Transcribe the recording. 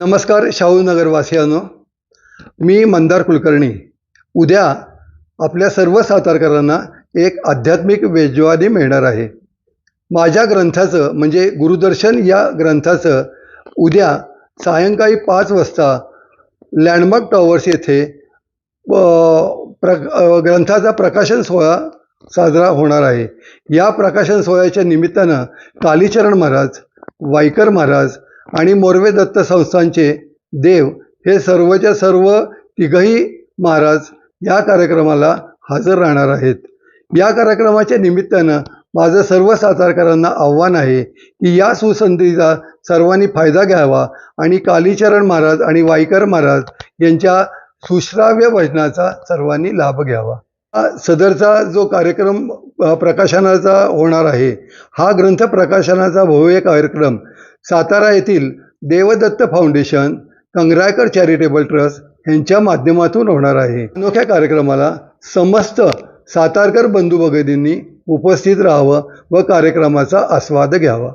नमस्कार शाहूनगरवासियांनो मी मंदार कुलकर्णी. उद्या आपल्या सर्व सातारकरांना एक आध्यात्मिक वेजवानी मिळणार आहे. माझ्या ग्रंथाचं म्हणजे गुरुदर्शन या ग्रंथाचं उद्या सायंकाळी पाच वाजता लँडमार्क टॉवर्स येथे प्र ग्रंथाचा प्रकाशन सोहळा साजरा होणार आहे. या प्रकाशन सोहळ्याच्या निमित्तानं कालीचरण महाराज वायकर महाराज आणि मोरवे दत्त संस्थांचे देव हे सर्वच्या सर्व तिघही महाराज या कार्यक्रमाला हजर राहणार आहेत. या कार्यक्रमाच्या निमित्तानं माझं सर्व सातारकरांना आव्हान आहे की या सुसंधीचा सर्वांनी फायदा घ्यावा आणि कालीचरण महाराज आणि वाईकर महाराज यांच्या सुश्राव्य भजनाचा सर्वांनी लाभ घ्यावा. हा सदरचा जो कार्यक्रम प्रकाशनाचा होणार आहे. हा ग्रंथ प्रकाशनाचा भव्य कार्यक्रम सातारा येथील Devdatta foundation Kangraikar charitable trust यांच्या माध्यमातून होणार आहे. अनोख्या कार्यक्रमाला समस्त सातारकर बंधू भगिनींनी उपस्थित राहावं व कार्यक्रमाचा आस्वाद घ्यावा.